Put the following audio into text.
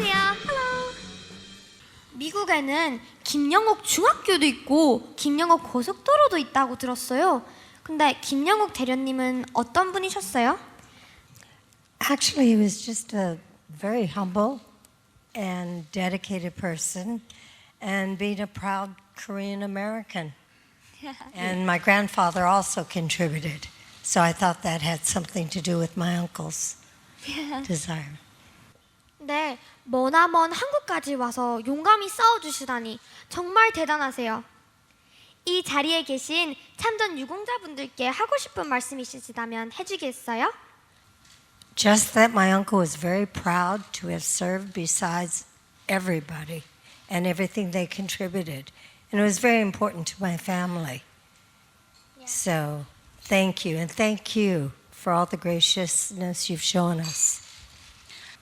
안녕하세요. Hello. 미국에는 김영옥 중학교도 있고 김영옥 고속도로도 있다고 들었어요. 근데 김영옥 대련님은 어떤 분이셨어요? Actually, he was just a very humble and dedicated person, and being a proud Korean American. and my grandfather also contributed. So I thought that had something to do with my uncle's desire. 네, 머나먼 한국까지 와서 용감히 싸워주시다니 정말 대단하세요. 이 자리에 계신 참전 유공자분들께 하고 싶은 말씀 있으시다면 해주겠어요? Just that my uncle was very proud to have served besides everybody and everything they contributed. And it was very important to my family. So thank you. And thank you for all the graciousness you've shown us.